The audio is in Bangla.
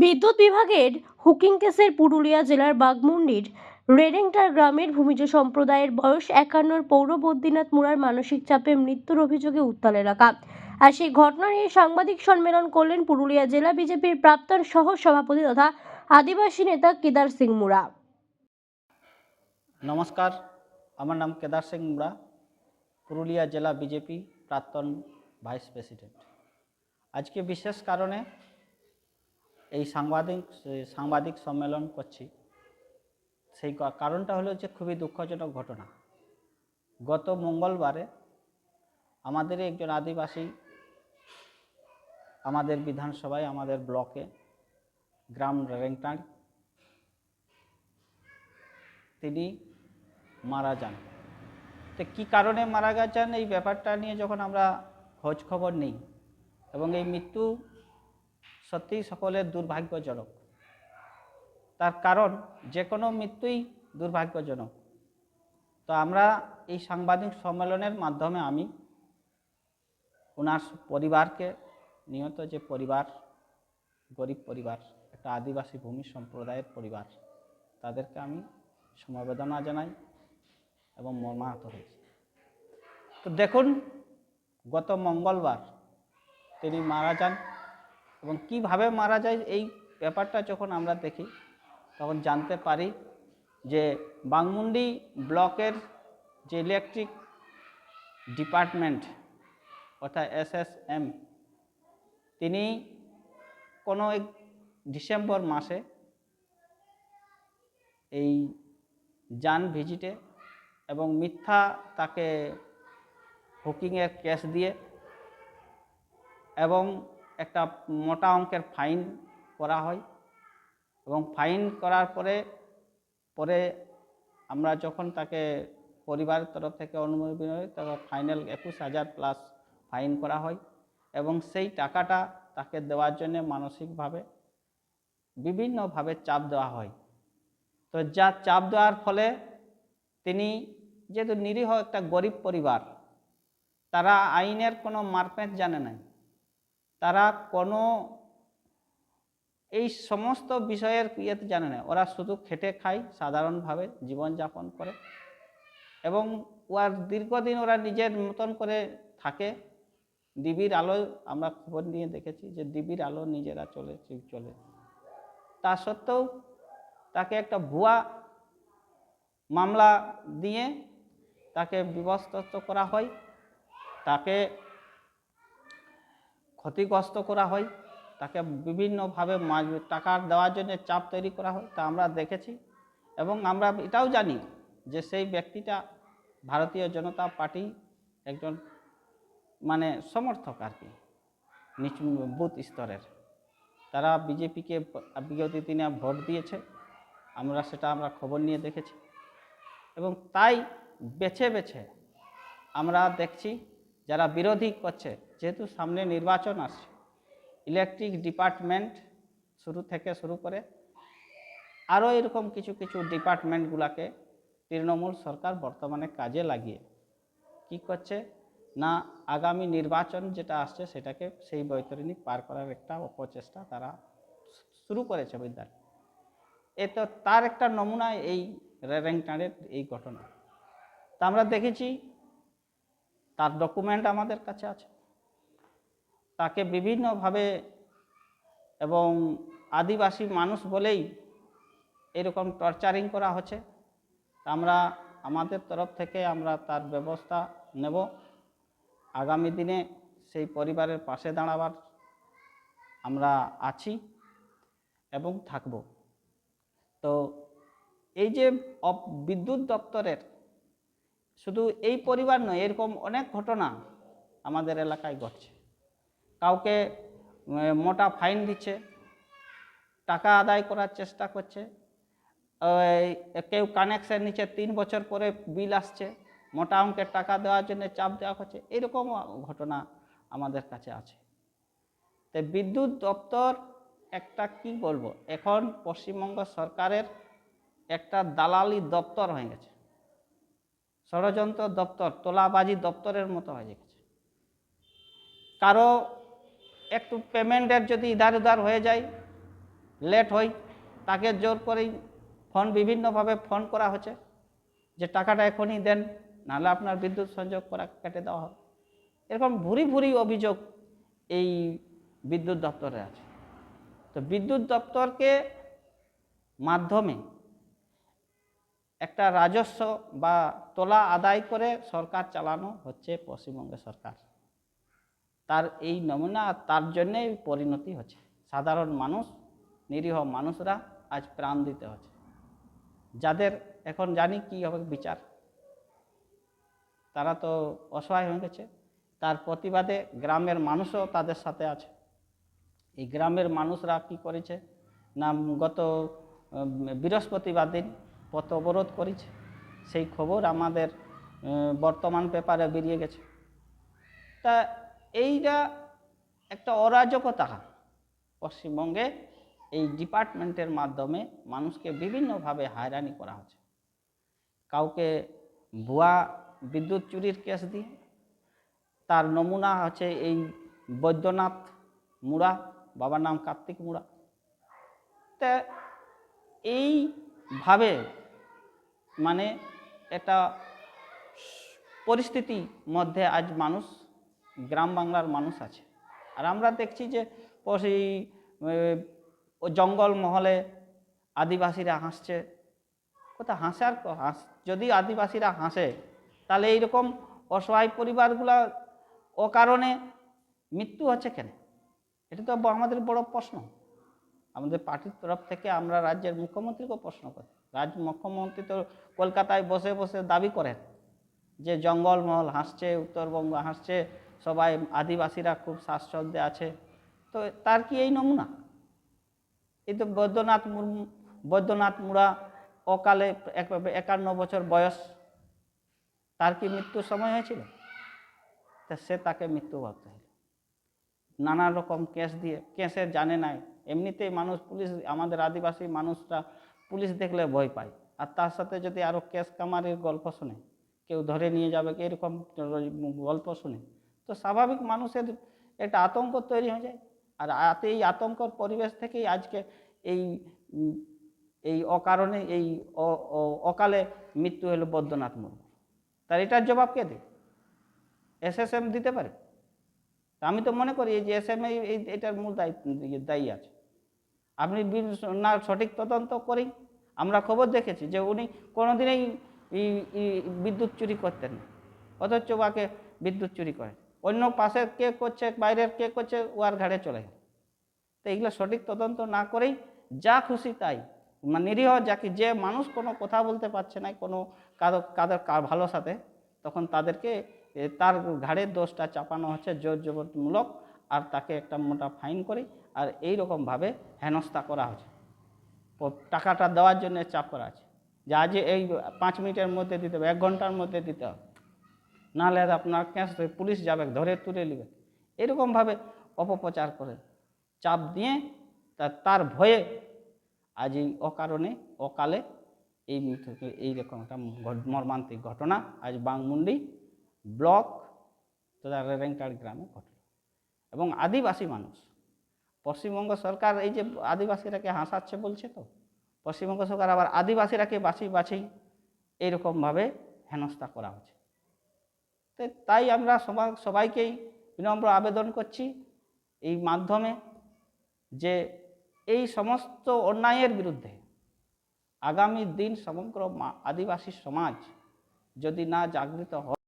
বিদ্যুৎ বিভাগের হুকিং কেসের পুরুলিয়া জেলার বাগমুন্ডির রেরেংটার গ্রামের ভূমিজ সম্প্রদায়ের বয়স একান্নর পৌর বদ্রীনাথ মুরার মানসিক চাপে মৃত্যুর অভিযোগে উত্তাল এলাকা। আর সেই ঘটনা নিয়ে সাংবাদিক সম্মেলন করলেন পুরুলিয়া জেলা বিজেপির প্রাক্তন সহ সভাপতি তথা আদিবাসী নেতা কেদার সিং মুরা নমস্কার, আমার নাম কেদার সিং মুরা পুরুলিয়া জেলা বিজেপি প্রাক্তন ভাইস প্রেসিডেন্ট। আজকে বিশেষ কারণে এই সাংবাদিক সাংবাদিক সম্মেলন করছি। সেই কারণটা হলো যে খুবই দুঃখজনক ঘটনা। গত মঙ্গলবারে আমাদের একজন আদিবাসী আমাদের বিধানসভায়, আমাদের ব্লকে, গ্রাম রেংটাং, তিনি মারা যান। তো কী কারণে মারা গেছেন এই ব্যাপারটা নিয়ে যখন আমরা খোঁজ খবর নিই এবং এই মৃত্যু সত্যিই সকলের দুর্ভাগ্যজনক। তার কারণ যে কোনো মৃত্যুই দুর্ভাগ্যজনক। তো আমরা এই সাংবাদিক সম্মেলনের মাধ্যমে আমি ওনার পরিবারকে নিহত যে পরিবার, গরিব পরিবার, একটা আদিবাসী ভূমি সম্প্রদায়ের পরিবার, তাদেরকে আমি সমবেদনা জানাই এবং মর্মাহত হয়েছি। তো দেখুন, গত মঙ্গলবার তিনি মারা যান। এবং কীভাবে মারা যায় এই ব্যাপারটা যখন আমরা দেখি, তখন জানতে পারি যে বাংমুন্ডি ব্লকের যে ইলেকট্রিক ডিপার্টমেন্ট, অর্থাৎ এসএসএম, তিনি কোনো এক ডিসেম্বর মাসে এই যান ভিজিটে এবং মিথ্যা তাকে হুকিংয়ের ক্যাশ দিয়ে এবং একটা মোটা অঙ্কের ফাইন করা হয় এবং ফাইন করার পরে পরে আমরা যখন তাকে পরিবারের তরফ থেকে অনুমোদন হয় তখন ফাইনাল একুশ হাজার প্লাস ফাইন করা হয় এবং সেই টাকাটা তাকে দেওয়ার জন্য মানসিকভাবে বিভিন্নভাবে চাপ দেওয়া হয়। তো যা চাপ দেওয়ার ফলে তিনি যেহেতু নিরীহ একটা গরিব পরিবার, তারা আইনের কোনো মারপেট জানে না তারা কোনো এই সমস্ত বিষয়ের ইয়েতে জানে না। ওরা শুধু খেটে খায়, সাধারণভাবে জীবনযাপন করে এবং ওর দীর্ঘদিন ওরা নিজের মতন করে থাকে। দিবির আলো আমরা খবর নিয়ে দেখেছি যে দিবির আলো নিজেরা চলে চলে। তা সত্ত্বেও তাকে একটা ভুয়া মামলা দিয়ে তাকে বিবস্ত্ত করা হয়। তাকে ক্ষতিগ্রস্ত করা হয়, তাকে বিভিন্নভাবে টাকা দেওয়ার জন্য চাপ তৈরি করা হয়, তা আমরা দেখেছি। এবং আমরা এটাও জানি যে সেই ব্যক্তিটা ভারতীয় জনতা পার্টি একজন মানে সমর্থক আর কি, নিচু বুথ স্তরের। তারা বিজেপিকে বিগত দিনে ভোট দিয়েছে, আমরা সেটা আমরা খবর নিয়ে দেখেছি। এবং তাই বেছে বেছে আমরা দেখছি, যারা বিরোধী করছে যেহেতু সামনে নির্বাচন আসছে ইলেকট্রিক ডিপার্টমেন্ট শুরু থেকে শুরু করে আরও এরকম কিছু কিছু ডিপার্টমেন্টগুলোকে তৃণমূল সরকার বর্তমানে কাজে লাগিয়ে কি করছে? না, আগামী নির্বাচন যেটা আসছে সেটাকে সেই বৈতরণী পার করার একটা অপচেষ্টা তারা শুরু করেছে বিদ্যার এ তো তার একটা নমুনা এই রেরেংটাঁড়ের এই ঘটনা। তা আমরা দেখেছি, তার ডকুমেন্ট আমাদের কাছে আছে। তাকে বিভিন্নভাবে এবং আদিবাসী মানুষ বলেই এরকম টর্চারিং করা হচ্ছে। আমরা, আমাদের তরফ থেকে আমরা তার ব্যবস্থা নেব। আগামী দিনে সেই পরিবারের পাশে দাঁড়াবার আমরা আছি এবং থাকব। তো এই যে বিদ্যুৎ দপ্তরের শুধু এই পরিবার নয়, এরকম অনেক ঘটনা আমাদের এলাকায় ঘটছে। কাউকে মোটা ফাইন দিচ্ছে, টাকা আদায় করার চেষ্টা করছে কেউ কানেকশন নিচ্ছে, তিন বছর পরে বিল আসছে, মোটা অঙ্কের টাকা দেওয়ার জন্য চাপ দেওয়া হচ্ছে এরকম ঘটনা আমাদের কাছে আছে। তো বিদ্যুৎ দপ্তর একটা কি বলব, এখন পশ্চিমবঙ্গ সরকারের একটা দালালি দপ্তর হয়ে গেছে। ষড়যন্ত্র দপ্তর, তোলাবাজি দপ্তরের মতো হয়ে গেছে। কারও একটু পেমেন্টের যদি ইধার উধার হয়ে যায় লেট হয়, তাকে জোর করেই ফোন বিভিন্নভাবে ফোন করা হচ্ছে যে টাকাটা এখনই দেন, নাহলে আপনার বিদ্যুৎ সংযোগ করা কেটে দেওয়া হবে। এরকম ভুরি ভুরি অভিযোগ এই বিদ্যুৎ দপ্তরে আছে। তো বিদ্যুৎ দপ্তরকে মাধ্যমে একটা রাজস্ব বা তোলা আদায় করে সরকার চালানো হচ্ছে পশ্চিমবঙ্গের সরকার। তার এই নমুনা তার জন্যেই পরিণতি হচ্ছে। সাধারণ মানুষ, নিরীহ মানুষরা আজ প্রাণ দিতে হচ্ছে। যাদের এখন জানি কি হবে বিচার। তারা তো অসহায় হয়ে গেছে। তার প্রতিবাদে গ্রামের মানুষও তাদের সাথে আছে। এই গ্রামের মানুষরা কি করেছে? না গত বৃহস্পতিবার দিন পথ অবরোধ করেছে। সেই খবর আমাদের বর্তমান পেপারে বেরিয়ে গেছে। তা এইটা একটা অরাজকতা। পশ্চিমবঙ্গে এই ডিপার্টমেন্টের মাধ্যমে মানুষকে বিভিন্নভাবে হয়রানি করা হচ্ছে। কাউকে ভুয়া বিদ্যুৎ চুরির কেস দিয়ে তার নমুনা হচ্ছে এই বৈদ্যনাথ মুড়া, বাবার নাম কার্তিক মুড়া। তা এইভাবে মানে একটা পরিস্থিতি মধ্যে আজ মানুষ গ্রাম বাংলার মানুষ আছে। আর আমরা দেখছি যে এই জঙ্গল মহলে আদিবাসীরা হাসছে। কোথা হাসে আর হাস, যদি আদিবাসীরা হাসে, তাহলে এইরকম অসহায় পরিবারগুলো অকারণে মৃত্যু হচ্ছে কেন? এটা তো আমাদের বড় প্রশ্ন। আমাদের পার্টির তরফ থেকে আমরা রাজ্যের মুখ্যমন্ত্রীকেও প্রশ্ন করি। রাজ্য মুখ্যমন্ত্রী তো কলকাতায় বসে বসে দাবি করেন যে জঙ্গলমহল হাসছে, উত্তরবঙ্গ হাসছে সবাই আদিবাসীরা খুব স্বাচ্ছন্দ্যে আছে। তো তার কি এই নমুনা? এই তো বৈদ্যনাথ মুর্মু, বৈদ্যনাথ মুড়া অকালে এক- একান্ন বছর বয়স। তার কি মৃত্যুর সময় হয়েছিল? তা সে তাকে মৃত্যু ভাবতে হলো। নানা রকম কেস দিয়ে কেসের জানে নাই। এমনিতেই মানুষ পুলিশ, আমাদের আদিবাসী মানুষরা পুলিশ দেখলে ভয় পায়। আর তার সাথে যদি আরও কেস কামারির গল্প শুনে, কেউ ধরে নিয়ে যাবে, এরকম গল্প শুনে। তো স্বাভাবিক মানুষের একটা আতঙ্ক তৈরি হয়ে যায়। আর এই আতঙ্কর পরিবেশ থেকেই আজকে এই এই অকারণে, এই অকালে মৃত্যু হলো বৈদ্যনাথ মুর্মু। তার এটার জবাব কে দেবে? এসএসএম দিতে পারে? আমি তো মনে করি যে এস এম এই এটার মূল দায়ী দায়ী আছে। আপনি না, সঠিক তদন্ত করেই আমরা খবর দেখেছি যে উনি কোনোদিনই বিদ্যুৎ চুরি করতেন না। অথচ ওকে বিদ্যুৎ চুরি করে অন্য পাশের কে করছে, বাইরের কে করছে ওয়ার ঘাড়ে চলে গেল। তো এগুলো সঠিক তদন্ত না করেই যা খুশি তাই। মানে নিরীহ যাকে, যে মানুষ কোনো কথা বলতে পারছে না, কোনো কারও, কাদের ভালো সাথে, তখন তাদেরকে তার ঘাড়ের দোষটা চাপানো হচ্ছে জোর জবরমূলক আর তাকে একটা মোটা ফাইন করে আর এই রকমভাবে হেনস্থা করা হচ্ছে। টাকাটা দেওয়ার জন্য চাপ করা আছে যে আজ এই পাঁচ মিনিটের মধ্যে দিতে হবে, এক ঘণ্টার মধ্যে দিতে হবে। নাহলে আপনার ক্যাশ পুলিশ যাবে, ধরে তুলে নেবে। এরকমভাবে অপপ্রচার করে। চাপ দিয়ে তার ভয়ে আজ এই অকারণে, অকালে এই এইরকম একটা মর্মান্তিক ঘটনা আজ বাংমুন্ডি ব্লক তথা রেরেঙ্কাড় গ্রামে ঘটল। এবং আদিবাসী মানুষ, পশ্চিমবঙ্গ সরকার এই যে আদিবাসীরাকে হাসাচ্ছে বলছে তো, পশ্চিমবঙ্গ সরকার আবার আদিবাসীরাকে বাছি বাছি এইরকমভাবে হেনস্থা করা হচ্ছে। তাই আমরা সবাই, সবাইকেই বিনম্র আবেদন করছি এই মাধ্যমে যে এই সমস্ত অন্যায়ের বিরুদ্ধে আগামী দিন সমগ্র আদিবাসী সমাজ যদি না জাগৃত হয়